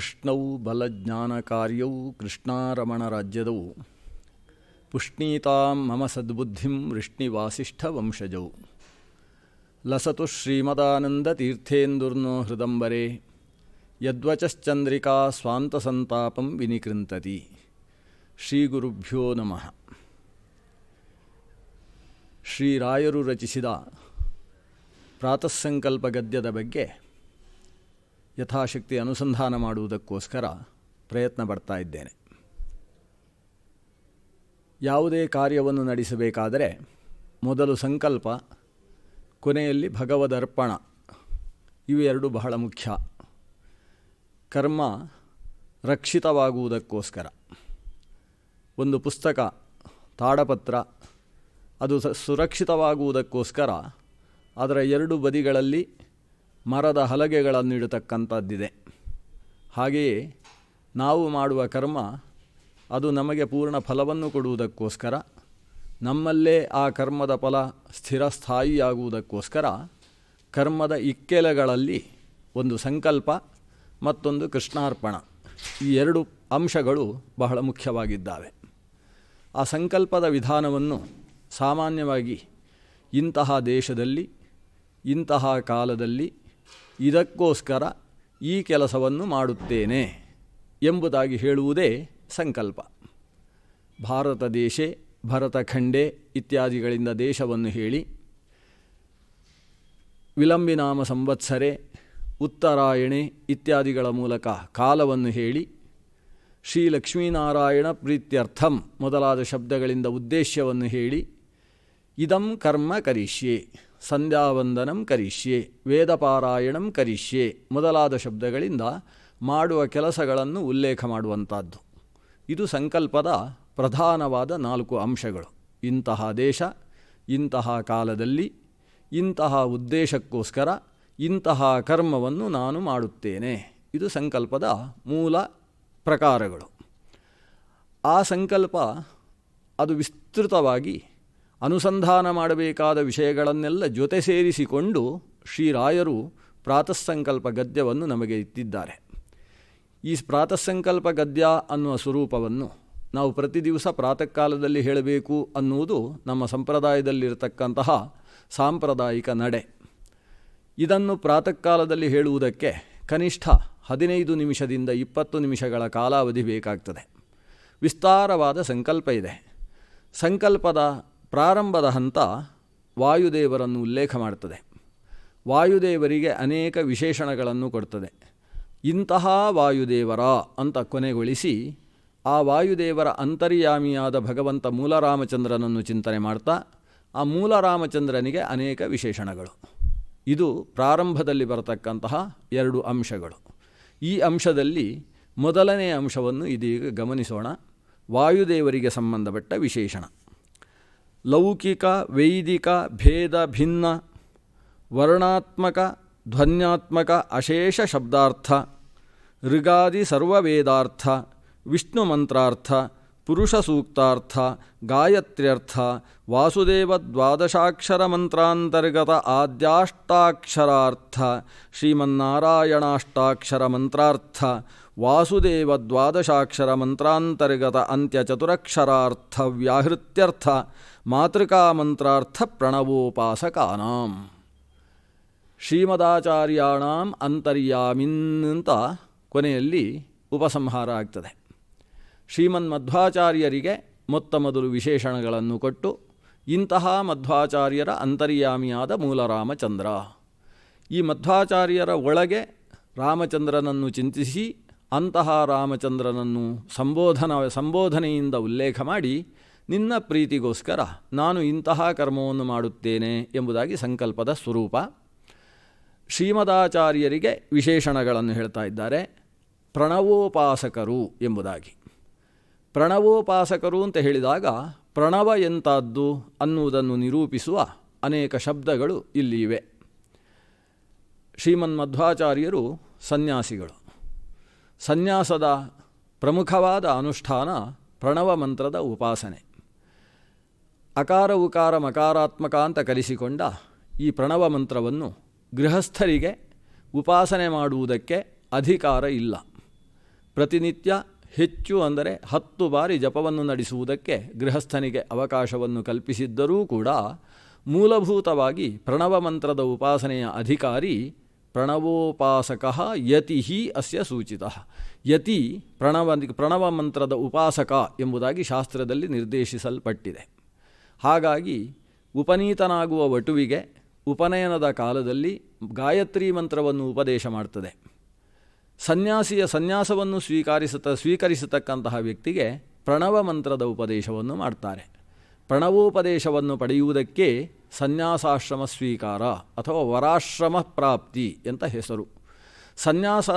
ಕೃಷ್ಣೌ ಬಲಜ್ಞಾನಕಾರ್ಯೌ ಕೃಷ್ಣಾರಮಣರಾಜ್ಯದೌ. ಪುಷ್ಣೀತಾಂ ಮಮ ಸದ್ಬುದ್ಧಿಂ ವೃಷ್ಣಿವಾಸಿಷ್ಠವಂಶಜೌ ಲಸತು ಶ್ರೀಮದಾನಂದತೀರ್ಥೇಂದುರ್ನೋ ಹೃದಂಬರೆ. ಯದ್ವಚಶ್ಚಂದ್ರಿಕಾ ಸ್ವಾಂತಸಂತಾಪಂ ವಿನಿಕೃಂತತಿ. ಶ್ರೀಗುರುಭ್ಯೋ ನಮಃ. ಶ್ರೀರಾಯರು ರಚಿಸಿದ ಪ್ರಾತಃಸಂಕಲ್ಪ ಗದ್ಯದ ಬಗ್ಗೆ ಯಥಾಶಕ್ತಿ ಅನುಸಂಧಾನ ಮಾಡುವುದಕ್ಕೋಸ್ಕರ ಪ್ರಯತ್ನ ಪಡ್ತಾ ಇದ್ದೇನೆ. ಯಾವುದೇ ಕಾರ್ಯವನ್ನು ನಡೆಸಬೇಕಾದರೆ ಮೊದಲು ಸಂಕಲ್ಪ, ಕೊನೆಯಲ್ಲಿ ಭಗವದರ್ಪಣ ಇವೆರಡು ಬಹಳ ಮುಖ್ಯ. ಕರ್ಮ ರಕ್ಷಿತವಾಗುವುದಕ್ಕೋಸ್ಕರ. ಒಂದು ಪುಸ್ತಕ, ತಾಡಪತ್ರ, ಅದು ಸುರಕ್ಷಿತವಾಗುವುದಕ್ಕೋಸ್ಕರ ಅದರ ಎರಡು ಬದಿಗಳಲ್ಲಿ ಮರದ ಹಲಗೆಗಳನ್ನು ಇಡತಕ್ಕಂಥದ್ದಿದೆ ಹಾಗೆಯೇ ನಾವು ಮಾಡುವ ಕರ್ಮ ಅದು ನಮಗೆ ಪೂರ್ಣ ಫಲವನ್ನು ಕೊಡುವುದಕ್ಕೋಸ್ಕರ, ನಮ್ಮಲ್ಲೇ ಆ ಕರ್ಮದ ಫಲ ಸ್ಥಿರಸ್ಥಾಯಿಯಾಗುವುದಕ್ಕೋಸ್ಕರ ಕರ್ಮದ ಇಕ್ಕೆಲೆಗಳಲ್ಲಿ ಒಂದು ಸಂಕಲ್ಪ ಮತ್ತೊಂದು ಕೃಷ್ಣಾರ್ಪಣ. ಈ ಎರಡು ಅಂಶಗಳು ಬಹಳ ಮುಖ್ಯವಾಗಿದ್ದಾವೆ. ಆ ಸಂಕಲ್ಪದ ವಿಧಾನವನ್ನು ಸಾಮಾನ್ಯವಾಗಿ ಇಂತಹ ದೇಶದಲ್ಲಿ, ಇಂತಹ ಕಾಲದಲ್ಲಿ ಇದಕ್ಕೋಸ್ಕರ ಈ ಕೆಲಸವನ್ನು ಮಾಡುತ್ತೇನೆ ಎಂಬುದಾಗಿ ಹೇಳುವುದೇ ಸಂಕಲ್ಪ. ಭಾರತ ದೇಶೆ ಭರತಖಂಡೆ ಇತ್ಯಾದಿಗಳಿಂದ ದೇಶವನ್ನು ಹೇಳಿ, ವಿಲಂಬಿನಾಮ ಸಂವತ್ಸರೆ, ಉತ್ತರಾಯಣೆ ಇತ್ಯಾದಿಗಳ ಮೂಲಕ ಕಾಲವನ್ನು ಹೇಳಿ, ಶ್ರೀ ಲಕ್ಷ್ಮೀನಾರಾಯಣ ಪ್ರೀತ್ಯರ್ಥಂ ಮೊದಲಾದ ಶಬ್ದಗಳಿಂದ ಉದ್ದೇಶವನ್ನು ಹೇಳಿ ಇದಂ ಕರ್ಮ ಕರಿಷ್ಯೆ ಸಂಧ್ಯಾವಂದನಂ ಕರಿಷ್ಯೆ ವೇದಪಾರಾಯಣಂ ಕರಿಷ್ಯೆ ಮೊದಲಾದ ಶಬ್ದಗಳಿಂದ ಮಾಡುವ ಕೆಲಸಗಳನ್ನು ಉಲ್ಲೇಖ ಮಾಡುವಂಥದ್ದು ಇದು ಸಂಕಲ್ಪದ ಪ್ರಧಾನವಾದ ನಾಲ್ಕು ಅಂಶಗಳು. ಇಂತಹ ದೇಶ, ಇಂತಹ ಕಾಲದಲ್ಲಿ, ಇಂತಹ ಉದ್ದೇಶಕ್ಕೋಸ್ಕರ, ಇಂತಹ ಕರ್ಮವನ್ನು ನಾನು ಮಾಡುತ್ತೇನೆ. ಇದು ಸಂಕಲ್ಪದ ಮೂಲ ಪ್ರಕಾರಗಳು. ಆ ಸಂಕಲ್ಪ ಅದು ವಿಸ್ತೃತವಾಗಿ ಅನುಸಂಧಾನ ಮಾಡಬೇಕಾದ ವಿಷಯಗಳನ್ನೆಲ್ಲ ಜೊತೆ ಸೇರಿಸಿಕೊಂಡು ಶ್ರೀರಾಯರು ಪ್ರಾತಃಸಂಕಲ್ಪ ಗದ್ಯವನ್ನು ನಮಗೆ ಇತ್ತಿದ್ದಾರೆ ಈ ಪ್ರಾತಃಸಂಕಲ್ಪ ಗದ್ಯ ಅನ್ನುವ ಸ್ವರೂಪವನ್ನು ನಾವು ಪ್ರತಿ ದಿವಸ ಪ್ರಾತಃ ಕಾಲದಲ್ಲಿ ಹೇಳಬೇಕು ಅನ್ನುವುದು ನಮ್ಮ ಸಂಪ್ರದಾಯದಲ್ಲಿರತಕ್ಕಂತಹ ಸಾಂಪ್ರದಾಯಿಕ ನಡೆ. ಇದನ್ನು ಪ್ರಾತಃ ಕಾಲದಲ್ಲಿ ಹೇಳುವುದಕ್ಕೆ ಕನಿಷ್ಠ ಹದಿನೈದು ನಿಮಿಷದಿಂದ ಇಪ್ಪತ್ತು ನಿಮಿಷಗಳ ಕಾಲಾವಧಿ ಬೇಕಾಗ್ತದೆ. ವಿಸ್ತಾರವಾದ ಸಂಕಲ್ಪ ಇದೆ. ಸಂಕಲ್ಪದ ಪ್ರಾರಂಭದ ಹಂತ ವಾಯುದೇವರನ್ನು ಉಲ್ಲೇಖ ಮಾಡ್ತದೆ. ವಾಯುದೇವರಿಗೆ ಅನೇಕ ವಿಶೇಷಣಗಳನ್ನು ಕೊಡ್ತದೆ. ಇಂತಹ ವಾಯುದೇವರ ಅಂತ ಕೊನೆಗೊಳಿಸಿ ಆ ವಾಯುದೇವರ ಅಂತರ್ಯಾಮಿಯಾದ ಭಗವಂತ ಮೂಲರಾಮಚಂದ್ರನನ್ನು ಚಿಂತನೆ ಮಾಡ್ತಾ ಆ ಮೂಲರಾಮಚಂದ್ರನಿಗೆ ಅನೇಕ ವಿಶೇಷಣಗಳು. ಇದು ಪ್ರಾರಂಭದಲ್ಲಿ ಬರತಕ್ಕಂತಹ ಎರಡು ಅಂಶಗಳು. ಈ ಅಂಶದಲ್ಲಿ ಮೊದಲನೇ ಅಂಶವನ್ನು ಇದೀಗ ಗಮನಿಸೋಣ. ವಾಯುದೇವರಿಗೆ ಸಂಬಂಧಪಟ್ಟ ವಿಶೇಷಣ. ಲೌಕಿಕ ವೈದಿಕ ಭೇದ ಭಿನ್ನ ವರ್ಣಾತ್ಮಕ ಧ್ವನ್ಯಾತ್ಮಕ ಅಶೇಷ ಶಬ್ದಾರ್ಥ ಋಗಾದಿ ಸರ್ವವೇದಾರ್ಥ ವಿಷ್ಣು ಮಂತ್ರಾರ್ಥ ಪುರುಷ ಸೂಕ್ತಾರ್ಥ ಗಾಯತ್ರ್ಯರ್ಥ ವಾಸುದೇವ ದ್ವಾದಶಾಕ್ಷರ ಮಂತ್ರಾಂತರ್ಗತ ಆದ್ಯಾಷ್ಟಾಕ್ಷರಾರ್ಥ ಶ್ರೀಮನ್ನಾರಾಯಣಾಷ್ಟಾಕ್ಷರ ಮಂತ್ರಾರ್ಥ ವಾಸುದೇವ ದ್ವಾದಶಾಕ್ಷರ ಮಂತ್ರಾಂತರ್ಗತ ಅಂತ್ಯ ಚತುರಕ್ಷರಾರ್ಥ ವ್ಯಾಹೃತ್ಯರ್ಥ ಮಾತೃಕಾ ಮಂತ್ರಾರ್ಥ ಪ್ರಣವೋಪಾಸಕಾನಾಂ ಶ್ರೀಮದಾಚಾರ್ಯಾಣಾಂ ಅಂತರ್ಯಾಮಿಂತ ಕೊನೆಯಲ್ಲಿ ಉಪಸಂಹಾರ ಆಗ್ತದೆ. ಶ್ರೀಮನ್ ಮಧ್ವಾಚಾರ್ಯರಿಗೆ ಮೊತ್ತ ಮೊದಲು ವಿಶೇಷಣಗಳನ್ನು ಕೊಟ್ಟು ಇಂತಹ ಮಧ್ವಾಚಾರ್ಯರ ಅಂತರ್ಯಾಮಿಯಾದ ಮೂಲರಾಮಚಂದ್ರ ಈ ಮಧ್ವಾಚಾರ್ಯರ ಒಳಗೆ ರಾಮಚಂದ್ರನನ್ನು ಚಿಂತಿಸಿ ಅಂತಹ ರಾಮಚಂದ್ರನನ್ನು ಸಂಬೋಧನ, ಸಂಬೋಧನೆಯಿಂದ ಉಲ್ಲೇಖ ಮಾಡಿ, ನಿನ್ನ ಪ್ರೀತಿಗೋಸ್ಕರ ನಾನು ಇಂತಹ ಕರ್ಮವನ್ನು ಮಾಡುತ್ತೇನೆ ಎಂಬುದಾಗಿ ಸಂಕಲ್ಪದ ಸ್ವರೂಪ. ಶ್ರೀಮದಾಚಾರ್ಯರಿಗೆ ವಿಶೇಷಣಗಳನ್ನು ಹೇಳ್ತಾ ಇದ್ದಾರೆ. ಪ್ರಣವೋಪಾಸಕರು ಎಂಬುದಾಗಿ. ಪ್ರಣವೋಪಾಸಕರು ಅಂತ ಹೇಳಿದಾಗ ಪ್ರಣವ ಎಂತಾದ್ದು ಅನ್ನುವುದನ್ನು ನಿರೂಪಿಸುವ ಅನೇಕ ಶಬ್ದಗಳು ಇಲ್ಲಿ ಇವೆ ಶ್ರೀಮನ್ ಮಧ್ವಾಚಾರ್ಯರು ಸನ್ಯಾಸಿಗಳು. ಸನ್ಯಾಸದ ಪ್ರಮುಖವಾದ ಅನುಷ್ಠಾನ ಪ್ರಣವ ಮಂತ್ರದ ಉಪಾಸನೆ. ಅಕಾರ ಉಕಾರ ಮಕಾರಾತ್ಮಕ ಅಂತ ಕಲಿಸಿಕೊಂಡ ಈ ಪ್ರಣವ ಮಂತ್ರವನ್ನು ಗೃಹಸ್ಥರಿಗೆ ಉಪಾಸನೆ ಮಾಡುವುದಕ್ಕೆ ಅಧಿಕಾರ ಇಲ್ಲ. ಪ್ರತಿನಿತ್ಯ ಹೆಚ್ಚು ಅಂದರೆ ಹತ್ತು ಬಾರಿ ಜಪವನ್ನು ನಡೆಸುವುದಕ್ಕೆ ಗೃಹಸ್ಥನಿಗೆ ಅವಕಾಶವನ್ನು ಕಲ್ಪಿಸಿದ್ದರೂ ಕೂಡ ಮೂಲಭೂತವಾಗಿ ಪ್ರಣವ ಮಂತ್ರದ ಉಪಾಸನೆಯ ಅಧಿಕಾರಿ ಪ್ರಣವೋಪಾಸಕ ಯತಿ ಅಸ್ಯ ಸೂಚಿತ. ಯತಿ ಪ್ರಣವ ಪ್ರಣವ ಮಂತ್ರದ ಉಪಾಸಕ ಎಂಬುದಾಗಿ ಶಾಸ್ತ್ರದಲ್ಲಿ ನಿರ್ದೇಶಿಸಲ್ಪಟ್ಟಿದೆ. ಹಾಗಾಗಿ ಉಪನೀತನಾಗುವ ವಟುವಿಗೆ ಉಪನಯನದ ಕಾಲದಲ್ಲಿ ಗಾಯತ್ರಿ ಮಂತ್ರವನ್ನು ಉಪದೇಶ ಮಾಡ್ತದೆ. ಸನ್ಯಾಸಿಯ ಸನ್ಯಾಸವನ್ನು ಸ್ವೀಕರಿಸತ, ಸ್ವೀಕರಿಸತಕ್ಕಂತಹ ವ್ಯಕ್ತಿಗೆ ಪ್ರಣವ ಮಂತ್ರದ ಉಪದೇಶವನ್ನು ಮಾಡ್ತಾರೆ. ಪ್ರಣವೋಪದೇಶವನ್ನು ಪಡೆಯುವುದಕ್ಕೆ ಸನ್ಯಾಸಾಶ್ರಮ ಸ್ವೀಕಾರ ಅಥವಾ ವರಾಶ್ರಮ ಪ್ರಾಪ್ತಿ ಅಂತ ಹೆಸರು. ಸನ್ಯಾಸ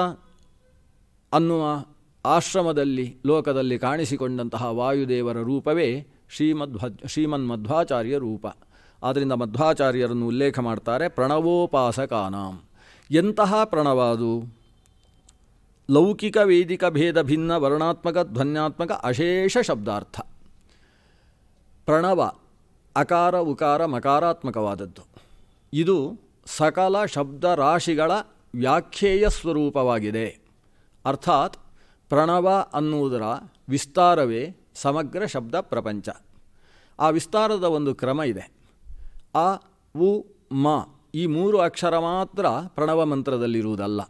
ಅನ್ನುವ ಆಶ್ರಮದಲ್ಲಿ, ಲೋಕದಲ್ಲಿ ಕಾಣಿಸಿಕೊಂಡಂತಹ ವಾಯುದೇವರ ರೂಪವೇ ಶ್ರೀಮಧ್ವ ಮಧ್ವಾಚಾರ್ಯ ರೂಪ. ಆದ್ದರಿಂದ ಮಧ್ವಾಚಾರ್ಯರನ್ನು ಉಲ್ಲೇಖ ಮಾಡ್ತಾರೆ ಪ್ರಣವೋಪಾಸಕಾನಾಂ. ಎಂತಹ ಪ್ರಣವ ಅದು ಲೌಕಿಕ ವೇದಿಕ ಭೇದ ಭಿನ್ನ ವರ್ಣಾತ್ಮಕ ಧ್ವನ್ಯಾತ್ಮಕ ಅಶೇಷ ಶಬ್ದಾರ್ಥ. ಪ್ರಣವ ಅಕಾರ ಉಕಾರ ಮಕಾರಾತ್ಮಕವಾದದ್ದು. ಇದು ಸಕಲ ಶಬ್ದ ರಾಶಿಗಳ ವ್ಯಾಖ್ಯೇಯ ಸ್ವರೂಪವಾಗಿದೆ. ಅರ್ಥಾತ್ ಪ್ರಣವ ಅನ್ನುವುದರ ವಿಸ್ತಾರವೇ ಸಮಗ್ರ ಶಬ್ದ ಪ್ರಪಂಚ. ಆ ವಿಸ್ತಾರದ ಒಂದು ಕ್ರಮ ಇದೆ. ಅ, ಉ, ಮ ಈ ಮೂರು ಅಕ್ಷರ ಮಾತ್ರ ಪ್ರಣವ ಮಂತ್ರದಲ್ಲಿರುವುದಲ್ಲ.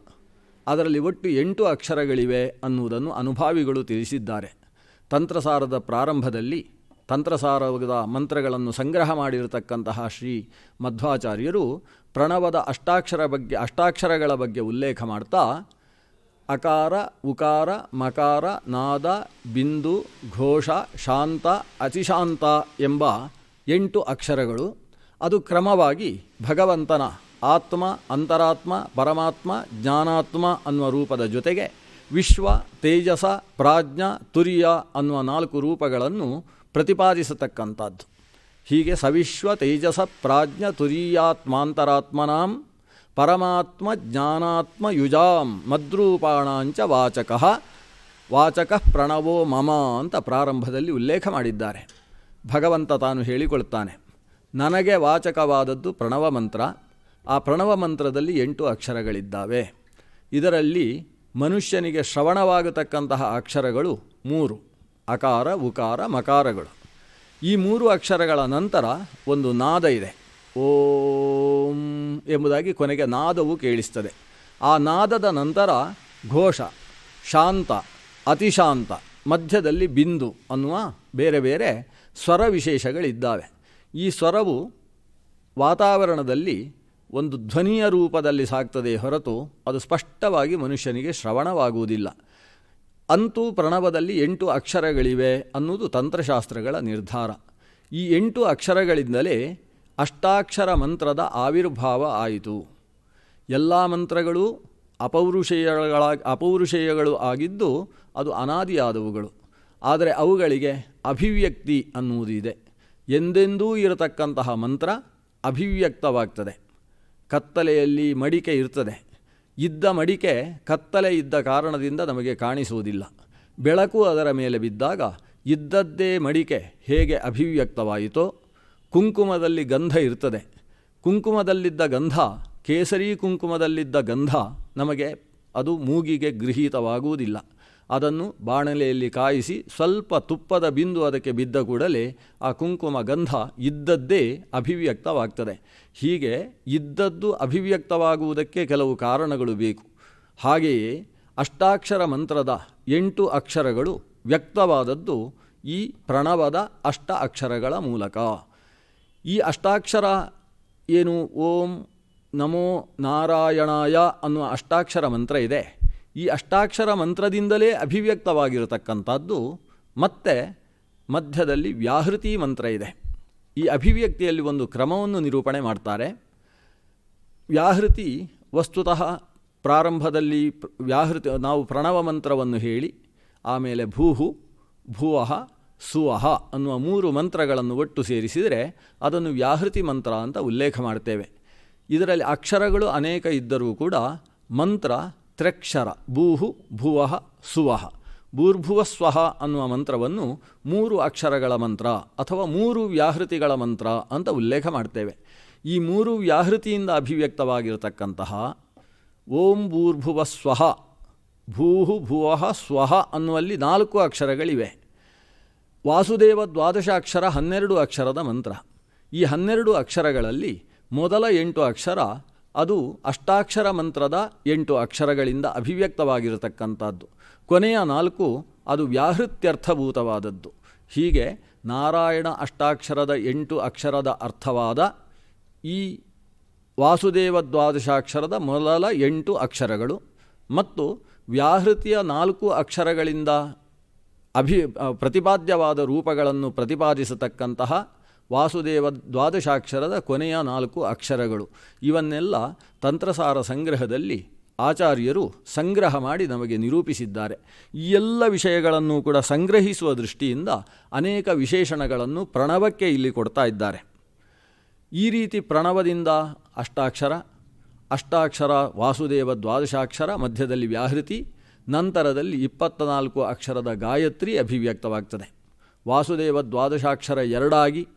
ಅದರಲ್ಲಿ ಒಟ್ಟು ಎಂಟು ಅಕ್ಷರಗಳಿವೆ ಅನ್ನುವುದನ್ನು ಅನುಭಾವಿಗಳು ತಿಳಿಸಿದ್ದಾರೆ. ತಂತ್ರಸಾರದ ಪ್ರಾರಂಭದಲ್ಲಿ ತಂತ್ರಸಾರದ ಮಂತ್ರಗಳನ್ನು ಸಂಗ್ರಹ ಮಾಡಿರತಕ್ಕಂತಹ ಶ್ರೀ ಮಧ್ವಾಚಾರ್ಯರು ಪ್ರಣವದ ಅಷ್ಟಾಕ್ಷರ ಬಗ್ಗೆ, ಅಷ್ಟಾಕ್ಷರಗಳ ಬಗ್ಗೆ ಉಲ್ಲೇಖ ಮಾಡ್ತಾ, ಅಕಾರ, ಉಕಾರ, ಮಕಾರ, ನಾದ, ಬಿಂದು, ಘೋಷ, ಶಾಂತ, ಅತಿಶಾಂತ ಎಂಬ ಎಂಟು ಅಕ್ಷರಗಳು. ಅದು ಕ್ರಮವಾಗಿ ಭಗವಂತನ ಆತ್ಮ, ಅಂತರಾತ್ಮ, ಪರಮಾತ್ಮ, ಜ್ಞಾನಾತ್ಮ ಅನ್ನುವ ರೂಪದ ಜೊತೆಗೆ ವಿಶ್ವ, ತೇಜಸ, ಪ್ರಾಜ್ಞ, ತುರಿಯ ಅನ್ನುವ ನಾಲ್ಕು ರೂಪಗಳನ್ನು ಪ್ರತಿಪಾದಿಸತಕ್ಕಂಥದ್ದು. ಹೀಗೆ ಸವಿಶ್ವ ತೇಜಸ ಪ್ರಾಜ್ಞ ತುರೀಯಾತ್ಮಾಂತರಾತ್ಮನಾಂ ಪರಮಾತ್ಮ ಜ್ಞಾನಾತ್ಮ ಯುಜಾಂ ಮದ್ರೂಪಾಣಾಂಚ ವಾಚಕ ವಾಚಕ ಪ್ರಣವೋ ಮಮ ಅಂತ ಪ್ರಾರಂಭದಲ್ಲಿ ಉಲ್ಲೇಖ ಮಾಡಿದ್ದಾರೆ. ಭಗವಂತ ತಾನು ಹೇಳಿಕೊಳ್ತಾನೆ, ನನಗೆ ವಾಚಕವಾದದ್ದು ಪ್ರಣವ ಮಂತ್ರ, ಆ ಪ್ರಣವ ಮಂತ್ರದಲ್ಲಿ ಎಂಟು ಅಕ್ಷರಗಳಿದ್ದಾವೆ. ಇದರಲ್ಲಿ ಮನುಷ್ಯನಿಗೆ ಶ್ರವಣವಾಗತಕ್ಕಂತಹ ಅಕ್ಷರಗಳು ಮೂರು. ಅಕಾರ, ಉಕಾರ, ಮಕಾರಗಳು. ಈ ಮೂರು ಅಕ್ಷರಗಳ ನಂತರ ಒಂದು ನಾದ ಇದೆ. ಓಂ ಎಂಬುದಾಗಿ ಕೊನೆಗೆ ನಾದವು ಕೇಳಿಸ್ತದೆ. ಆ ನಾದದ ನಂತರ ಘೋಷ, ಶಾಂತ, ಅತಿಶಾಂತ, ಮಧ್ಯದಲ್ಲಿ ಬಿಂದು ಅನ್ನುವ ಬೇರೆ ಬೇರೆ ಸ್ವರ ವಿಶೇಷಗಳಿದ್ದಾವೆ. ಈ ಸ್ವರವು ವಾತಾವರಣದಲ್ಲಿ ಒಂದು ಧ್ವನಿಯ ರೂಪದಲ್ಲಿ ಸಾಕ್ತದೆ ಹೊರತು ಅದು ಸ್ಪಷ್ಟವಾಗಿ ಮನುಷ್ಯನಿಗೆ ಶ್ರವಣವಾಗುವುದಿಲ್ಲ. ಅಂತೂ ಪ್ರಣವದಲ್ಲಿ ಎಂಟು ಅಕ್ಷರಗಳಿವೆ ಅನ್ನೋದು ತಂತ್ರಶಾಸ್ತ್ರಗಳ ನಿರ್ಧಾರ. ಈ ಎಂಟು ಅಕ್ಷರಗಳಿಂದಲೇ ಅಷ್ಟಾಕ್ಷರ ಮಂತ್ರದ ಆವಿರ್ಭಾವ ಆಯಿತು. ಎಲ್ಲ ಮಂತ್ರಗಳು ಅಪೌರುಷೇಯಗಳ, ಅಪೌರುಷೇಯಗಳು ಆಗಿದ್ದು ಅದು ಅನಾದಿಯಾದವುಗಳು. ಆದರೆ ಅವುಗಳಿಗೆ ಅಭಿವ್ಯಕ್ತಿ ಅನ್ನುವುದಿದೆ ಎಂದೆಂದೂ ಇರತಕ್ಕಂತಹ ಮಂತ್ರ ಅಭಿವ್ಯಕ್ತವಾಗ್ತದೆ. ಕತ್ತಲೆಯಲ್ಲಿ ಮಡಿಕೆ ಇರ್ತದೆ. ಇದ್ದ ಮಡಿಕೆ ಕತ್ತಲೆ ಇದ್ದ ಕಾರಣದಿಂದ ನಮಗೆ ಕಾಣಿಸುವುದಿಲ್ಲ. ಬೆಳಕು ಅದರ ಮೇಲೆ ಬಿದ್ದಾಗ ಇದ್ದದ್ದೇ ಮಡಿಕೆ ಹೇಗೆ ಅಭಿವ್ಯಕ್ತವಾಯಿತೋ ಕುಂಕುಮದಲ್ಲಿ ಗಂಧ ಇರ್ತದೆ. ಕುಂಕುಮದಲ್ಲಿದ್ದ ಗಂಧ, ಕೇಸರಿ ಕುಂಕುಮದಲ್ಲಿದ್ದ ಗಂಧ ನಮಗೆ ಅದು ಮೂಗಿಗೆ ಗೃಹೀತವಾಗುವುದಿಲ್ಲ. ಅದನ್ನು ಬಾಣಲೆಯಲ್ಲಿ ಕಾಯಿಸಿ ಸ್ವಲ್ಪ ತುಪ್ಪದ ಬಿಂದು ಅದಕ್ಕೆ ಬಿದ್ದ ಕೂಡಲೇ ಆ ಕುಂಕುಮ ಗಂಧ ಇದ್ದದ್ದೇ ಅಭಿವ್ಯಕ್ತವಾಗ್ತದೆ. ಹೀಗೆ ಇದ್ದದ್ದು ಅಭಿವ್ಯಕ್ತವಾಗುವುದಕ್ಕೆ ಕೆಲವು ಕಾರಣಗಳು ಬೇಕು. ಹಾಗೆಯೇ ಅಷ್ಟಾಕ್ಷರ ಮಂತ್ರದ ಎಂಟು ಅಕ್ಷರಗಳು ವ್ಯಕ್ತವಾದದ್ದು ಈ ಪ್ರಣವದ ಅಷ್ಟ ಅಕ್ಷರಗಳ ಮೂಲಕ. ಈ ಅಷ್ಟಾಕ್ಷರ ಏನು ಓಂ ನಮೋ ನಾರಾಯಣಾಯ ಅನ್ನುವ ಅಷ್ಟಾಕ್ಷರ ಮಂತ್ರ ಇದೆ. ಈ ಅಷ್ಟಾಕ್ಷರ ಮಂತ್ರದಿಂದಲೇ ಅಭಿವ್ಯಕ್ತವಾಗಿರತಕ್ಕಂಥದ್ದು ಮತ್ತೆ ಮಧ್ಯದಲ್ಲಿ ವ್ಯಾಹೃತಿ ಮಂತ್ರ ಇದೆ. ಈ ಅಭಿವ್ಯಕ್ತಿಯಲ್ಲಿ ಒಂದು ಕ್ರಮವನ್ನು ನಿರೂಪಣೆ ಮಾಡ್ತಾರೆ. ವ್ಯಾಹೃತಿ ವಸ್ತುತಃ ಪ್ರಾರಂಭದಲ್ಲಿ ವ್ಯಾಹೃತಿ, ನಾವು ಪ್ರಣವ ಮಂತ್ರವನ್ನು ಹೇಳಿ, ಆಮೇಲೆ ಭೂಹು, ಭೂವಹ, ಸುವಹ ಅನ್ನುವ ಮೂರು ಮಂತ್ರಗಳನ್ನು ಒಟ್ಟು ಸೇರಿಸಿದರೆ ಅದನ್ನು ವ್ಯಾಹೃತಿ ಮಂತ್ರ ಅಂತ ಉಲ್ಲೇಖ ಮಾಡ್ತೇವೆ. ಇದರಲ್ಲಿ ಅಕ್ಷರಗಳು ಅನೇಕ ಇದ್ದರೂ ಕೂಡ ಮಂತ್ರ ತ್ರೆಕ್ಷರ ಭೂಹು ಭುವಃ ಸುವಹ. ಭೂರ್ಭುವ ಸ್ವಹ ಅನ್ನುವ ಮಂತ್ರವನ್ನು ಮೂರು ಅಕ್ಷರಗಳ ಮಂತ್ರ ಅಥವಾ ಮೂರು ವ್ಯಾಹೃತಿಗಳ ಮಂತ್ರ ಅಂತ ಉಲ್ಲೇಖ ಮಾಡ್ತೇವೆ. ಈ ಮೂರು ವ್ಯಾಹೃತಿಯಿಂದ ಅಭಿವ್ಯಕ್ತವಾಗಿರತಕ್ಕಂತಹ ಓಂ ಭೂರ್ಭುವ ಸ್ವಹ ಭೂಹು ಭುವಃ ಸ್ವಹ ಅನ್ನುವಲ್ಲಿ ನಾಲ್ಕು ಅಕ್ಷರಗಳಿವೆ. ವಾಸುದೇವ ದ್ವಾದಶ ಅಕ್ಷರ ಹನ್ನೆರಡು ಅಕ್ಷರದ ಮಂತ್ರ. ಈ ಹನ್ನೆರಡು ಅಕ್ಷರಗಳಲ್ಲಿ ಮೊದಲ ಎಂಟು ಅಕ್ಷರ ಅದು ಅಷ್ಟಾಕ್ಷರ ಮಂತ್ರದ ಎಂಟು ಅಕ್ಷರಗಳಿಂದ ಅಭಿವ್ಯಕ್ತವಾಗಿರತಕ್ಕಂಥದ್ದು. ಕೊನೆಯ ನಾಲ್ಕು ಅದು ವ್ಯಾಹೃತ್ಯರ್ಥಭೂತವಾದದ್ದು. ಹೀಗೆ ನಾರಾಯಣ ಅಷ್ಟಾಕ್ಷರದ ಎಂಟು ಅಕ್ಷರದ ಅರ್ಥವಾದ ಈ ವಾಸುದೇವ ದ್ವಾದಶಾಕ್ಷರದ ಮೊದಲ ಎಂಟು ಅಕ್ಷರಗಳು ಮತ್ತು ವ್ಯಾಹೃತಿಯ ನಾಲ್ಕು ಅಕ್ಷರಗಳಿಂದ ಅಭಿ ಪ್ರತಿಪಾದ್ಯವಾದ ರೂಪಗಳನ್ನು ಪ್ರತಿಪಾದಿಸತಕ್ಕಂತಹ ವಾಸುದೇವ ದ್ವಾದಶಾಕ್ಷರದ ಕೊನೆಯ ನಾಲ್ಕು ಅಕ್ಷರಗಳು. ಇವನ್ನೆಲ್ಲ ತಂತ್ರಸಾರ ಸಂಗ್ರಹದಲ್ಲಿ ಆಚಾರ್ಯರು ಸಂಗ್ರಹ ಮಾಡಿ ನಮಗೆ ನಿರೂಪಿಸಿದ್ದಾರೆ. ಈ ಎಲ್ಲ ವಿಷಯಗಳನ್ನು ಕೂಡ ಸಂಗ್ರಹಿಸುವ ದೃಷ್ಟಿಯಿಂದ ಅನೇಕ ವಿಶೇಷಣಗಳನ್ನು ಪ್ರಣವಕ್ಕೆ ಇಲ್ಲಿ ಕೊಡ್ತಾ ಇದ್ದಾರೆ. ಈ ರೀತಿ ಪ್ರಣವದಿಂದ ಅಷ್ಟಾಕ್ಷರ ಅಷ್ಟಾಕ್ಷರ ವಾಸುದೇವ ದ್ವಾದಶಾಕ್ಷರ, ಮಧ್ಯದಲ್ಲಿ ವ್ಯಾಹೃತಿ, ನಂತರದಲ್ಲಿ ಇಪ್ಪತ್ತ ನಾಲ್ಕು ಅಕ್ಷರದ ಗಾಯತ್ರಿ ಅಭಿವ್ಯಕ್ತವಾಗ್ತದೆ. ವಾಸುದೇವ ದ್ವಾದಶಾಕ್ಷರ ಎರಡಾಗಿ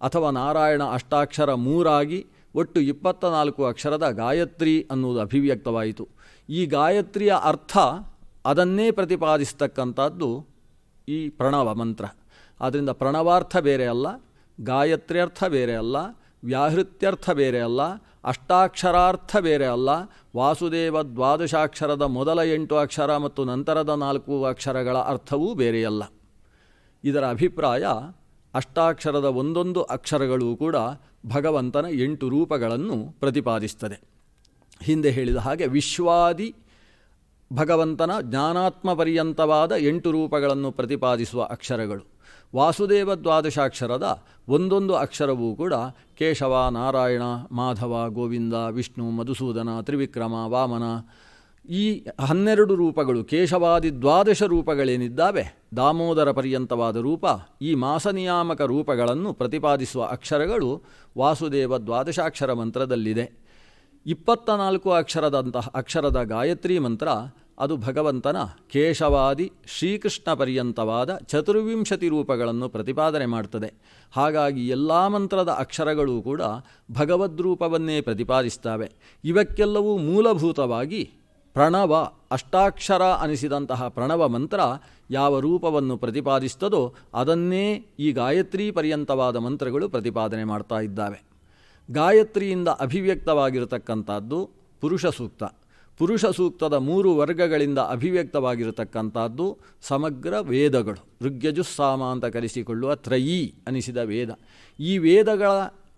ಅಥವಾ ನಾರಾಯಣ ಅಷ್ಟಾಕ್ಷರ ಮೂರಾಗಿ ಒಟ್ಟು ಇಪ್ಪತ್ತ ನಾಲ್ಕು ಅಕ್ಷರದ ಗಾಯತ್ರಿ ಅನ್ನುವುದು ಅಭಿವ್ಯಕ್ತವಾಯಿತು. ಈ ಗಾಯತ್ರಿಯ ಅರ್ಥ ಅದನ್ನೇ ಪ್ರತಿಪಾದಿಸ್ತಕ್ಕಂಥದ್ದು ಈ ಪ್ರಣವ ಮಂತ್ರ. ಆದ್ದರಿಂದ ಪ್ರಣವಾರ್ಥ ಬೇರೆ ಅಲ್ಲ, ಗಾಯತ್ರ್ಯರ್ಥ ಬೇರೆ ಅಲ್ಲ, ವ್ಯಾಹೃತ್ಯರ್ಥ ಬೇರೆ ಅಲ್ಲ, ಅಷ್ಟಾಕ್ಷರಾರ್ಥ ಬೇರೆ ಅಲ್ಲ, ವಾಸುದೇವ ದ್ವಾದಶಾಕ್ಷರದ ಮೊದಲ ಎಂಟು ಅಕ್ಷರ ಮತ್ತು ನಂತರದ ನಾಲ್ಕು ಅಕ್ಷರಗಳ ಅರ್ಥವೂ ಬೇರೆಯಲ್ಲ. ಇದರ ಅಭಿಪ್ರಾಯ ಅಷ್ಟಾಕ್ಷರದ ಒಂದೊಂದು ಅಕ್ಷರಗಳೂ ಕೂಡ ಭಗವಂತನ ಎಂಟು ರೂಪಗಳನ್ನು ಪ್ರತಿಪಾದಿಸ್ತದೆ. ಹಿಂದೆ ಹೇಳಿದ ಹಾಗೆ ವಿಶ್ವಾದಿ ಭಗವಂತನ ಜ್ಞಾನಾತ್ಮ ಪರ್ಯಂತವಾದ ಎಂಟು ರೂಪಗಳನ್ನು ಪ್ರತಿಪಾದಿಸುವ ಅಕ್ಷರಗಳು. ವಾಸುದೇವ ದ್ವಾದಶಾಕ್ಷರದ ಒಂದೊಂದು ಅಕ್ಷರವೂ ಕೂಡ ಕೇಶವ, ನಾರಾಯಣ, ಮಾಧವ, ಗೋವಿಂದ, ವಿಷ್ಣು, ಮಧುಸೂದನ, ತ್ರಿವಿಕ್ರಮ, ವಾಮನ ಈ ಹನ್ನೆರಡು ರೂಪಗಳು ಕೇಶವಾದಿ ದ್ವಾದಶ ರೂಪಗಳೇನಿದ್ದಾವೆ? ದಾಮೋದರ ಪರ್ಯಂತವಾದ ರೂಪ, ಈ ಮಾಸನಿಯಾಮಕ ರೂಪಗಳನ್ನು ಪ್ರತಿಪಾದಿಸುವ ಅಕ್ಷರಗಳು ವಾಸುದೇವ ದ್ವಾದಶಾಕ್ಷರ ಮಂತ್ರದಲ್ಲಿದೆ. ಇಪ್ಪತ್ತ ನಾಲ್ಕು ಅಕ್ಷರದಂತಹ ಅಕ್ಷರದ ಗಾಯತ್ರಿ ಮಂತ್ರ, ಅದು ಭಗವಂತನ ಕೇಶವಾದಿ ಶ್ರೀಕೃಷ್ಣ ಪರ್ಯಂತವಾದ ಚತುರ್ವಿಂಶತಿ ರೂಪಗಳನ್ನು ಪ್ರತಿಪಾದನೆ ಮಾಡ್ತದೆ. ಹಾಗಾಗಿ ಎಲ್ಲ ಮಂತ್ರದ ಅಕ್ಷರಗಳು ಕೂಡ ಭಗವದ್ರೂಪವನ್ನೇ ಪ್ರತಿಪಾದಿಸ್ತವೆ. ಇವಕ್ಕೆಲ್ಲವೂ ಮೂಲಭೂತವಾಗಿ ಪ್ರಣವ ಅಷ್ಟಾಕ್ಷರ ಅನಿಸಿದಂತಹ ಪ್ರಣವ ಮಂತ್ರ ಯಾವ ರೂಪವನ್ನು ಪ್ರತಿಪಾದಿಸ್ತದೋ ಅದನ್ನೇ ಈ ಗಾಯತ್ರಿ ಪರ್ಯಂತವಾದ ಮಂತ್ರಗಳು ಪ್ರತಿಪಾದನೆ ಮಾಡ್ತಾ ಇದ್ದಾವೆ. ಗಾಯತ್ರಿಯಿಂದ ಅಭಿವ್ಯಕ್ತವಾಗಿರತಕ್ಕಂಥದ್ದು ಪುರುಷ ಸೂಕ್ತ. ಪುರುಷ ಸೂಕ್ತದ ಮೂರು ವರ್ಗಗಳಿಂದ ಅಭಿವ್ಯಕ್ತವಾಗಿರತಕ್ಕಂಥದ್ದು ಸಮಗ್ರ ವೇದಗಳು. ಋಗ್ಯಜುಸ್ಸಾಮ ಅಂತ ಕರೆಸಿಕೊಳ್ಳುವ ತ್ರಯೀ ಅನಿಸಿದ ವೇದ. ಈ ವೇದಗಳ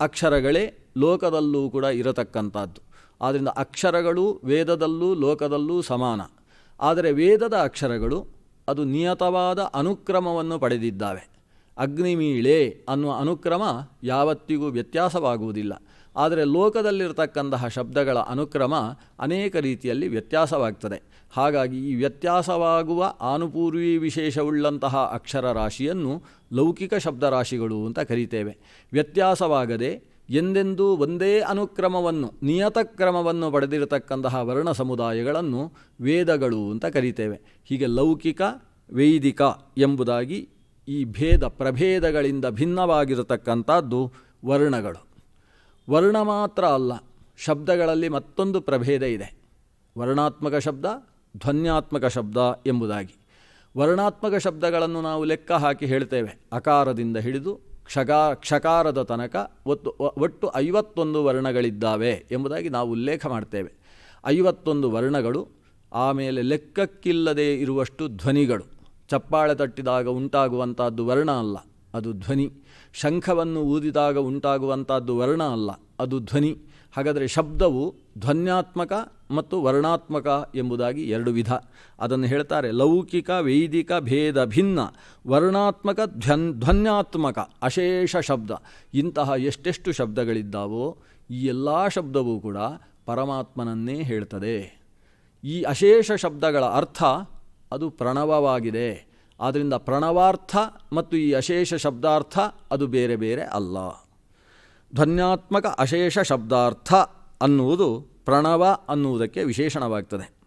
ಅಕ್ಷರಗಳೇ ಲೋಕದಲ್ಲೂ ಕೂಡ ಇರತಕ್ಕಂಥದ್ದು. ಆದ್ದರಿಂದ ಅಕ್ಷರಗಳು ವೇದದಲ್ಲೂ ಲೋಕದಲ್ಲೂ ಸಮಾನ. ಆದರೆ ವೇದದ ಅಕ್ಷರಗಳು ಅದು ನಿಯತವಾದ ಅನುಕ್ರಮವನ್ನು ಪಡೆದಿದ್ದಾವೆ. ಅಗ್ನಿಮೀಳೆ ಅನ್ನುವ ಅನುಕ್ರಮ ಯಾವತ್ತಿಗೂ ವ್ಯತ್ಯಾಸವಾಗುವುದಿಲ್ಲ. ಆದರೆ ಲೋಕದಲ್ಲಿರತಕ್ಕಂತಹ ಶಬ್ದಗಳ ಅನುಕ್ರಮ ಅನೇಕ ರೀತಿಯಲ್ಲಿ ವ್ಯತ್ಯಾಸವಾಗ್ತದೆ. ಹಾಗಾಗಿ ಈ ವ್ಯತ್ಯಾಸವಾಗುವ ಆನುಪೂರ್ವಿ ವಿಶೇಷವುಳ್ಳಂತಹ ಅಕ್ಷರ ರಾಶಿಯನ್ನು ಲೌಕಿಕ ಶಬ್ದರಾಶಿಗಳು ಅಂತ ಕರೀತೇವೆ. ವ್ಯತ್ಯಾಸವಾಗದೆ ಎಂದೆಂದೂ ಒಂದೇ ಅನುಕ್ರಮವನ್ನು ನಿಯತ ಕ್ರಮವನ್ನು ಪಡೆದಿರತಕ್ಕಂತಹ ವರ್ಣ ಸಮುದಾಯಗಳನ್ನು ವೇದಗಳು ಅಂತ ಕರೀತೇವೆ. ಹೀಗೆ ಲೌಕಿಕ, ವೈದಿಕ ಎಂಬುದಾಗಿ ಈ ಭೇದ ಪ್ರಭೇದಗಳಿಂದ ಭಿನ್ನವಾಗಿರತಕ್ಕಂಥದ್ದು ವರ್ಣಗಳು. ವರ್ಣ ಮಾತ್ರ ಅಲ್ಲ, ಶಬ್ದಗಳಲ್ಲಿ ಮತ್ತೊಂದು ಪ್ರಭೇದ ಇದೆ. ವರ್ಣಾತ್ಮಕ ಶಬ್ದ, ಧ್ವನ್ಯಾತ್ಮಕ ಶಬ್ದ ಎಂಬುದಾಗಿ. ವರ್ಣಾತ್ಮಕ ಶಬ್ದಗಳನ್ನು ನಾವು ಲೆಕ್ಕ ಹಾಕಿ ಹೇಳ್ತೇವೆ, ಅಕಾರದಿಂದ ಹಿಡಿದು ಕ್ಷಗಾ, ಕ್ಷಕಾರದ ತನಕ ಒತ್ತು ಒಟ್ಟು ಐವತ್ತೊಂದು ವರ್ಣಗಳಿದ್ದಾವೆ ಎಂಬುದಾಗಿ ನಾವು ಉಲ್ಲೇಖ ಮಾಡ್ತೇವೆ. ಐವತ್ತೊಂದು ವರ್ಣಗಳು ಆಮೇಲೆ ಲೆಕ್ಕಕ್ಕಿಲ್ಲದೆ ಇರುವಷ್ಟು ಧ್ವನಿಗಳು. ಚಪ್ಪಾಳೆ ತಟ್ಟಿದಾಗ ಉಂಟಾಗುವಂಥದ್ದು ವರ್ಣ ಅಲ್ಲ, ಅದು ಧ್ವನಿ. ಶಂಖವನ್ನು ಊದಿದಾಗ ಉಂಟಾಗುವಂಥದ್ದು ವರ್ಣ ಅಲ್ಲ, ಅದು ಧ್ವನಿ. ಹಾಗಾದರೆ ಶಬ್ದವು ಧ್ವನ್ಯಾತ್ಮಕ ಮತ್ತು ವರ್ಣಾತ್ಮಕ ಎಂಬುದಾಗಿ ಎರಡು ವಿಧ. ಅದನ್ನು ಹೇಳ್ತಾರೆ ಲೌಕಿಕ, ವೈದಿಕ ಭೇದ ಭಿನ್ನ, ವರ್ಣಾತ್ಮಕ, ಧ್ವನ್, ಧ್ವನ್ಯಾತ್ಮಕ, ಅಶೇಷ ಶಬ್ದ. ಇಂತಹ ಎಷ್ಟೆಷ್ಟು ಶಬ್ದಗಳಿದ್ದಾವೋ ಈ ಎಲ್ಲ ಶಬ್ದವೂ ಕೂಡ ಪರಮಾತ್ಮನನ್ನೇ ಹೇಳ್ತದೆ. ಈ ಅಶೇಷ ಶಬ್ದಗಳ ಅರ್ಥ ಅದು ಪ್ರಣವವಾಗಿದೆ. ಆದ್ದರಿಂದ ಪ್ರಣವಾರ್ಥ ಮತ್ತು ಈ ಅಶೇಷ ಶಬ್ದಾರ್ಥ ಅದು ಬೇರೆ ಬೇರೆ ಅಲ್ಲ. ಧ್ವನ್ಯಾತ್ಮಕ ಅಶೇಷ ಶಬ್ದಾರ್ಥ ಅನ್ನುವುದು ಪ್ರಣವ ಅನ್ನುವುದಕ್ಕೆ ವಿಶೇಷಣವಾಗ್ತದೆ.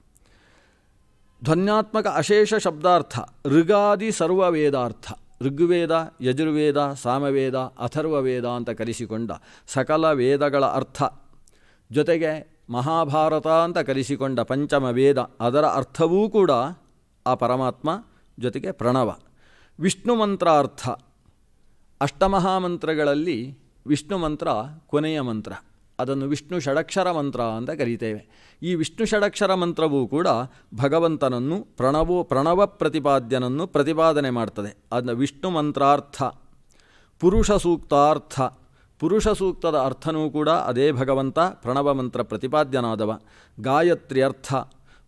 ಧ್ವನ್ಯಾತ್ಮಕ ಅಶೇಷ ಶಬ್ದಾರ್ಥ, ಋಗಾದಿ ಸರ್ವವೇದಾರ್ಥ, ಋಗ್ವೇದ, ಯಜುರ್ವೇದ, ಸಾಮವೇದ, ಅಥರ್ವವೇದ ಅಂತ ಕರೆಸಿಕೊಂಡ ಸಕಲ ವೇದಗಳ ಅರ್ಥ, ಜೊತೆಗೆ ಮಹಾಭಾರತ ಅಂತ ಕರೆಸಿಕೊಂಡ ಪಂಚಮ ವೇದ ಅದರ ಅರ್ಥವೂ ಕೂಡ ಆ ಪರಮಾತ್ಮ ಜೊತೆಗೆ ಪ್ರಣವ. ವಿಷ್ಣು ಮಂತ್ರಾರ್ಥ ಅಷ್ಟಮಹಾಮಂತ್ರಗಳಲ್ಲಿ ವಿಷ್ಣು ಮಂತ್ರ ಕೊನೆಯ ಮಂತ್ರ. ಅದನ್ನು ವಿಷ್ಣು ಷಡಕ್ಷರ ಮಂತ್ರ ಅಂತ ಕರೀತೇವೆ. ಈ ವಿಷ್ಣು ಷಡಕ್ಷರ ಮಂತ್ರವೂ ಕೂಡ ಭಗವಂತನನ್ನು ಪ್ರಣವೋ ಪ್ರಣವ ಪ್ರತಿಪಾದ್ಯನನ್ನು ಪ್ರತಿಪಾದನೆ ಮಾಡ್ತದೆ. ಅದನ್ನು ವಿಷ್ಣು ಮಂತ್ರಾರ್ಥ, ಪುರುಷ ಸೂಕ್ತಾರ್ಥ, ಪುರುಷ ಸೂಕ್ತದ ಅರ್ಥನೂ ಕೂಡ ಅದೇ ಭಗವಂತ ಪ್ರಣವ ಮಂತ್ರ ಪ್ರತಿಪಾದ್ಯನಾದವ. ಗಾಯತ್ರಿ ಅರ್ಥ,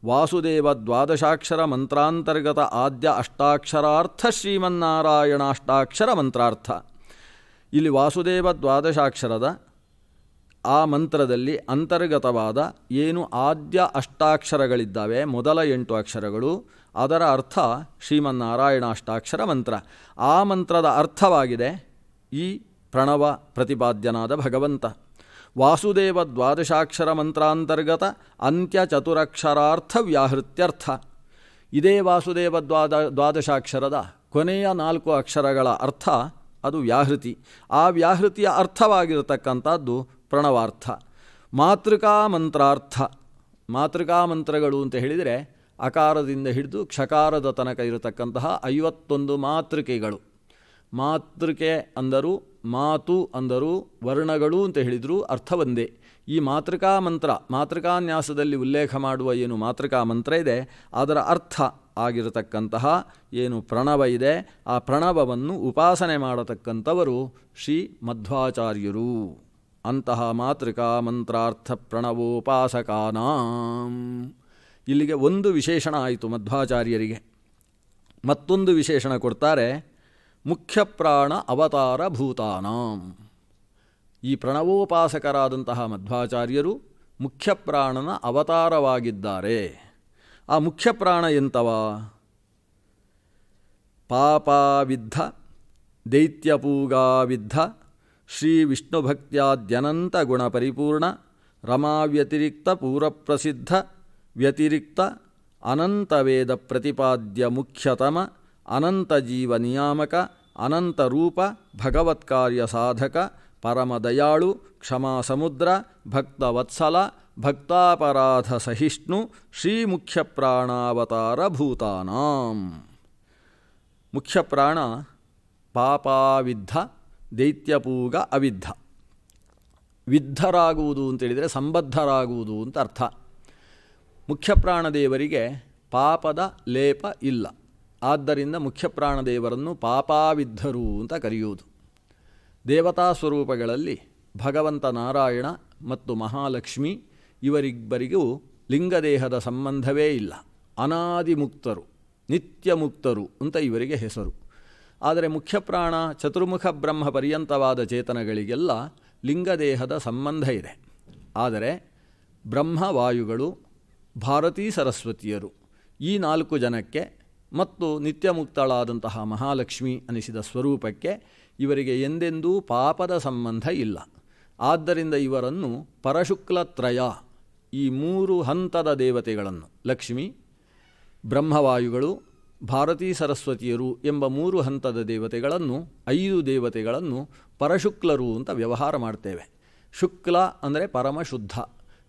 ವಾಸುದೇವ ದ್ವಾದಶಾಕ್ಷರ ಮಂತ್ರಾಂತರ್ಗತ ಆದ್ಯ ಅಷ್ಟಾಕ್ಷರಾರ್ಥ ಶ್ರೀಮನ್ನಾರಾಯಣ ಅಷ್ಟಾಕ್ಷರ ಮಂತ್ರಾರ್ಥ. ಇಲ್ಲಿ ವಾಸುದೇವ ದ್ವಾದಶಾಕ್ಷರದ ಆ ಮಂತ್ರದಲ್ಲಿ ಅಂತರ್ಗತವಾದ ಏನು ಆದ್ಯ ಅಷ್ಟಾಕ್ಷರಗಳಿದ್ದಾವೆ, ಮೊದಲ ಎಂಟು ಅಕ್ಷರಗಳು, ಅದರ ಅರ್ಥ ಶ್ರೀಮನ್ನಾರಾಯಣ ಅಷ್ಟಾಕ್ಷರ ಮಂತ್ರ. ಆ ಮಂತ್ರದ ಅರ್ಥವಾಗಿದೆ ಈ ಪ್ರಣವ ಪ್ರತಿಪಾದ್ಯನಾದ ಭಗವಂತ. ವಾಸುದೇವ ದ್ವಾದಶಾಕ್ಷರ ಮಂತ್ರಾಂತರ್ಗತ ಅಂತ್ಯ ಚತುರಕ್ಷರಾರ್ಥ ವ್ಯಾಹೃತ್ಯರ್ಥ. ಇದೇ ವಾಸುದೇವ ದ್ವಾದ, ದ್ವಾದಶಾಕ್ಷರದ ಕೊನೆಯ ನಾಲ್ಕು ಅಕ್ಷರಗಳ ಅರ್ಥ ಅದು ವ್ಯಾಹೃತಿ. ಆ ವ್ಯಾಹೃತಿಯ ಅರ್ಥವಾಗಿರತಕ್ಕಂಥದ್ದು ಪ್ರಣವಾರ್ಥ. ಮಾತೃಕಾ ಮಂತ್ರಾರ್ಥ. ಮಾತೃಕಾ ಮಂತ್ರಗಳು ಅಂತ ಹೇಳಿದರೆ ಅಕಾರದಿಂದ ಹಿಡಿದು ಕ್ಷಕಾರದ ತನಕ ಇರತಕ್ಕಂತಹ ಐವತ್ತೊಂದು ಮಾತೃಕೆಗಳು. ಮಾತೃಕೆ ಅಂದರು ಮಾತು ಅಂದರು ವರ್ಣಗಳು ಅಂತ ಹೇಳಿದರೂ ಅರ್ಥ ಒಂದೇ ಈ ಮಾತೃಕಾ ಮಂತ್ರ, ಮಾತೃಕಾನ್ಯಾಸದಲ್ಲಿ ಉಲ್ಲೇಖ ಮಾಡುವ ಏನು ಮಾತೃಕಾ ಮಂತ್ರ ಇದೆ, ಅದರ ಅರ್ಥ ಆಗಿರತಕ್ಕಂತಹ ಏನು ಪ್ರಣವ ಇದೆ, ಆ ಪ್ರಣವವನ್ನು ಉಪಾಸನೆ ಮಾಡತಕ್ಕಂಥವರು ಶ್ರೀ ಮಧ್ವಾಚಾರ್ಯರು ಅಂತಹ ಮಾತೃಕಾ ಮಂತ್ರಾರ್ಥ ಪ್ರಣವೋಪಾಸಕಾನಾಂ. ಇಲ್ಲಿಗೆ ಒಂದು ವಿಶೇಷಣ ಆಯಿತು ಮಧ್ವಾಚಾರ್ಯರಿಗೆ. ಮತ್ತೊಂದು ವಿಶೇಷಣ ಕೊಡ್ತಾರೆ, ಮುಖ್ಯ ಪ್ರಾಣ ಅವತಾರ ಭೂತಾನಾಂ. ಈ ಪ್ರಣವೋಪಾಸಕರಾದಂತಹ ಮಧ್ವಾಚಾರ್ಯರು ಮುಖ್ಯ ಪ್ರಾಣನ ಅವತಾರವಾಗಿದ್ದಾರೆ. ಆ ಮುಖ್ಯ ಪ್ರಾಣ ಎಂತವ? ಪಾಪಾವಿದ್ಧ, ದೈತ್ಯಪೂಗಾವಿದ್ಧ, ಶ್ರೀ ವಿಷ್ಣುಭಕ್ತ್ಯಾದ್ಯನಂತ ಗುಣಪರಿಪೂರ್ಣ, ರಮಾವ್ಯತಿರಿಕ್ತ ಪೂರಪ್ರಸಿದ್ಧ, ವ್ಯತಿರಿಕ್ತ ಅನಂತವೇದ ಪ್ರತಿಪಾದ್ಯ ಮುಖ್ಯತಮ, ಅನಂತ ಜೀವ ನಿಯಾಮಕ, ಅನಂತ ರೂಪ, ಭಗವತ್ಕಾರ್ಯ ಸಾಧಕ ಪರಮದಯಾಳು ಕ್ಷಮಾ ಸಮುದ್ರ ಭಕ್ತವತ್ಸಲ ಭಕ್ತಾಪರಾಧ ಸಹಿಷ್ಣು ಶ್ರೀ ಮುಖ್ಯ ಪ್ರಾಣಾವತಾರ ಭೂತಾನಾಂ ಮುಖ್ಯ ಪ್ರಾಣ ಪಾಪಾವಿದ್ಧ, ದೈತ್ಯಪೂಗ ಅವಿದ್ಧ. ವಿದ್ಧರಾಗುವುದು ಅಂತೇಳಿದರೆ ಸಂಬದ್ಧರಾಗುವುದು ಅಂತ ಅರ್ಥ. ಮುಖ್ಯ ಪ್ರಾಣದೇವರಿಗೆ ಪಾಪದ ಲೇಪ ಇಲ್ಲ. ಆದ್ದರಿಂದ ಮುಖ್ಯ ಪ್ರಾಣದೇವರನ್ನು ಪಾಪಾವಿದ್ಧರು ಅಂತ ಕರೆಯುವುದು. ದೇವತಾ ಸ್ವರೂಪಗಳಲ್ಲಿ ಭಗವಂತ ನಾರಾಯಣ ಮತ್ತು ಮಹಾಲಕ್ಷ್ಮಿ ಇವರಿಬ್ಬರಿಗೂ ಲಿಂಗದೇಹದ ಸಂಬಂಧವೇ ಇಲ್ಲ. ಅನಾದಿ ಮುಕ್ತರು ನಿತ್ಯ ಮುಕ್ತರು ಅಂತ ಇವರಿಗೆ ಹೆಸರು. ಆದರೆ ಮುಖ್ಯ ಪ್ರಾಣ ಚತುರ್ಮುಖ ಬ್ರಹ್ಮ ಪರ್ಯಂತವಾದ ಚೇತನಗಳಿಗೆಲ್ಲ ಲಿಂಗದೇಹದ ಸಂಬಂಧ ಇದೆ. ಆದರೆ ಬ್ರಹ್ಮವಾಯುಗಳು ಭಾರತೀ ಸರಸ್ವತಿಯರು, ಈ ನಾಲ್ಕು ಜನಕ್ಕೆ ಮತ್ತು ನಿತ್ಯ ಮುಕ್ತಳಾದಂತಹ ಮಹಾಲಕ್ಷ್ಮಿ ಅನಿಸಿದ ಸ್ವರೂಪಕ್ಕೆ ಇವರಿಗೆ ಎಂದೆಂದೂ ಪಾಪದ ಸಂಬಂಧ ಇಲ್ಲ. ಆದ್ದರಿಂದ ಇವರನ್ನು ಪರಶುಕ್ಲತ್ರಯ ಈ ಮೂರು ಹಂತದ ದೇವತೆಗಳನ್ನು, ಲಕ್ಷ್ಮಿ, ಬ್ರಹ್ಮವಾಯುಗಳು, ಭಾರತೀ ಸರಸ್ವತಿಯರು ಎಂಬ ಮೂರು ಹಂತದ ದೇವತೆಗಳನ್ನು, ಐದು ದೇವತೆಗಳನ್ನು ಪರಶುಕ್ಲರು ಅಂತ ವ್ಯವಹಾರ ಮಾಡ್ತೇವೆ. ಶುಕ್ಲ ಅಂದರೆ ಪರಮಶುದ್ಧ.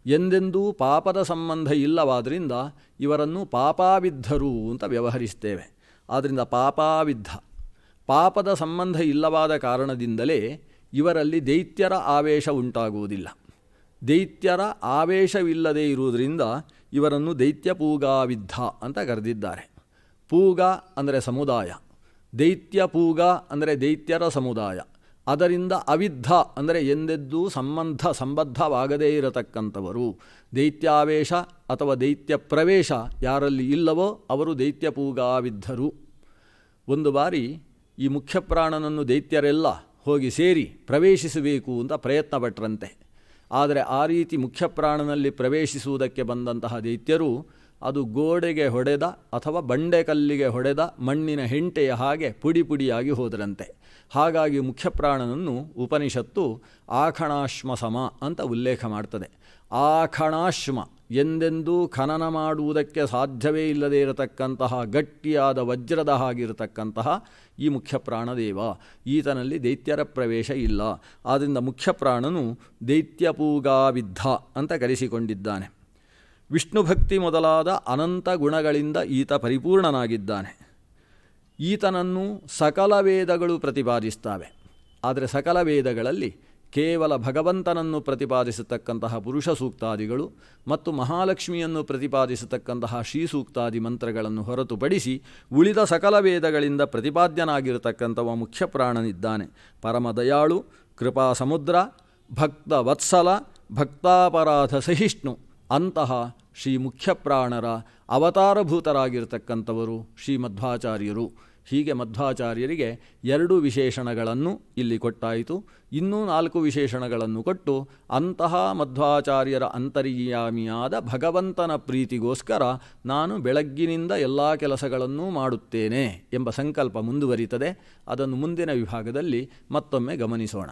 ಎಂದೆಂದೂ ಪಾಪದ ಸಂಬಂಧ ಇಲ್ಲವಾದ್ದರಿಂದ ಇವರನ್ನು ಪಾಪಾವಿದ್ಧರು ಅಂತ ವ್ಯವಹರಿಸ್ತೇವೆ. ಆದ್ದರಿಂದ ಪಾಪಾವಿದ್ಧ. ಪಾಪದ ಸಂಬಂಧ ಇಲ್ಲವಾದ ಕಾರಣದಿಂದಲೇ ಇವರಲ್ಲಿ ದೈತ್ಯರ ಆವೇಶ ಉಂಟಾಗುವುದಿಲ್ಲ. ದೈತ್ಯರ ಆವೇಶವಿಲ್ಲದೆ ಇರುವುದರಿಂದ ಇವರನ್ನು ದೈತ್ಯ ಪೂಗಾವಿದ್ಧ ಅಂತ ಕರೆದಿದ್ದಾರೆ. ಪೂಗ ಅಂದರೆ ಸಮುದಾಯ, ದೈತ್ಯ ಪೂಗ ಅಂದರೆ ದೈತ್ಯರ ಸಮುದಾಯ, ಅದರಿಂದ ಅವಿದ್ಧ ಅಂದರೆ ಎಂದೆದ್ದೂ ಸಂಬಂಧ ಸಂಬದ್ಧವಾಗದೇ ಇರತಕ್ಕಂಥವರು. ದೈತ್ಯಾವೇಶ ಅಥವಾ ದೈತ್ಯ ಪ್ರವೇಶ ಯಾರಲ್ಲಿ ಇಲ್ಲವೋ ಅವರು ದೈತ್ಯ ಪೂಗಾವಿದ್ಧರು. ಒಂದು ಬಾರಿ ಈ ಮುಖ್ಯಪ್ರಾಣನನ್ನು ದೈತ್ಯರೆಲ್ಲ ಹೋಗಿ ಸೇರಿ ಪ್ರವೇಶಿಸಬೇಕು ಅಂತ ಪ್ರಯತ್ನ ಪಟ್ಟರಂತೆ ಆದರೆ ಆ ರೀತಿ ಮುಖ್ಯಪ್ರಾಣನಲ್ಲಿ ಪ್ರವೇಶಿಸುವುದಕ್ಕೆ ಬಂದಂತಹ ದೈತ್ಯರು ಅದು ಗೋಡೆಗೆ ಹೊಡೆದ ಅಥವಾ ಬಂಡೆಕಲ್ಲಿಗೆ ಹೊಡೆದ ಮಣ್ಣಿನ ಹೆಂಟೆಯ ಹಾಗೆ ಪುಡಿ ಪುಡಿಯಾಗಿ ಹೋದರಂತೆ. ಹಾಗಾಗಿ ಮುಖ್ಯಪ್ರಾಣನನ್ನು ಉಪನಿಷತ್ತು ಆಖಣಾಶ್ಮ ಸಮ ಅಂತ ಉಲ್ಲೇಖ ಮಾಡ್ತದೆ. ಆಖಣಾಶ್ಮ ಎಂದೆಂದೂ ಖನನ ಮಾಡುವುದಕ್ಕೆ ಸಾಧ್ಯವೇ ಇಲ್ಲದೇ ಇರತಕ್ಕಂತಹ, ಗಟ್ಟಿಯಾದ ವಜ್ರದ ಹಾಗಿರತಕ್ಕಂತಹ ಈ ಮುಖ್ಯ ಪ್ರಾಣದೇವ ಈತನಲ್ಲಿ ದೈತ್ಯರ ಪ್ರವೇಶ ಇಲ್ಲ. ಆದ್ದರಿಂದ ಮುಖ್ಯ ಪ್ರಾಣನು ದೈತ್ಯಪೂಗಾವಿದ್ಧ ಅಂತ ಕರೆಸಿಕೊಂಡಿದ್ದಾನೆ. ವಿಷ್ಣು ಭಕ್ತಿ ಮೊದಲಾದ ಅನಂತ ಗುಣಗಳಿಂದ ಈತ ಪರಿಪೂರ್ಣನಾಗಿದ್ದಾನೆ. ಈತನನ್ನು ಸಕಲ ವೇದಗಳು ಪ್ರತಿಪಾದಿಸ್ತವೆ. ಆದರೆ ಸಕಲ ವೇದಗಳಲ್ಲಿ ಕೇವಲ ಭಗವಂತನನ್ನು ಪ್ರತಿಪಾದಿಸತಕ್ಕಂತಹ ಪುರುಷ ಸೂಕ್ತಾದಿಗಳು ಮತ್ತು ಮಹಾಲಕ್ಷ್ಮಿಯನ್ನು ಪ್ರತಿಪಾದಿಸತಕ್ಕಂತಹ ಶ್ರೀ ಸೂಕ್ತಾದಿ ಮಂತ್ರಗಳನ್ನು ಹೊರತುಪಡಿಸಿ ಉಳಿದ ಸಕಲ ವೇದಗಳಿಂದ ಪ್ರತಿಪಾದ್ಯನಾಗಿರತಕ್ಕಂಥವ ಮುಖ್ಯ ಪ್ರಾಣನಿದ್ದಾನೆ. ಪರಮದಯಾಳು ಕೃಪಾ ಸಮುದ್ರ ಭಕ್ತ ವತ್ಸಲ ಭಕ್ತಾಪರಾಧ ಸಹಿಷ್ಣು, ಅಂತಹ ಶ್ರೀ ಮುಖ್ಯ ಪ್ರಾಣರ ಅವತಾರಭೂತರಾಗಿರ್ತಕ್ಕಂಥವರು ಶ್ರೀ ಮಧ್ವಾಚಾರ್ಯರು ಹೀಗೆ ಮಧ್ವಾಚಾರ್ಯರಿಗೆ ಎರಡು ವಿಶೇಷಣಗಳನ್ನು ಇಲ್ಲಿ ಕೊಟ್ಟಾಯಿತು. ಇನ್ನೂ ನಾಲ್ಕು ವಿಶೇಷಣಗಳನ್ನು ಕೊಟ್ಟು ಅಂತಹ ಮಧ್ವಾಚಾರ್ಯರ ಅಂತರ್ಯಾಮಿಯಾದ ಭಗವಂತನ ಪ್ರೀತಿಗೋಸ್ಕರ ನಾನು ಬೆಳಗ್ಗಿನಿಂದ ಎಲ್ಲ ಕೆಲಸಗಳನ್ನೂ ಮಾಡುತ್ತೇನೆ ಎಂಬ ಸಂಕಲ್ಪ ಮುಂದುವರಿತದೆ. ಅದನ್ನು ಮುಂದಿನ ವಿಭಾಗದಲ್ಲಿ ಮತ್ತೊಮ್ಮೆ ಗಮನಿಸೋಣ.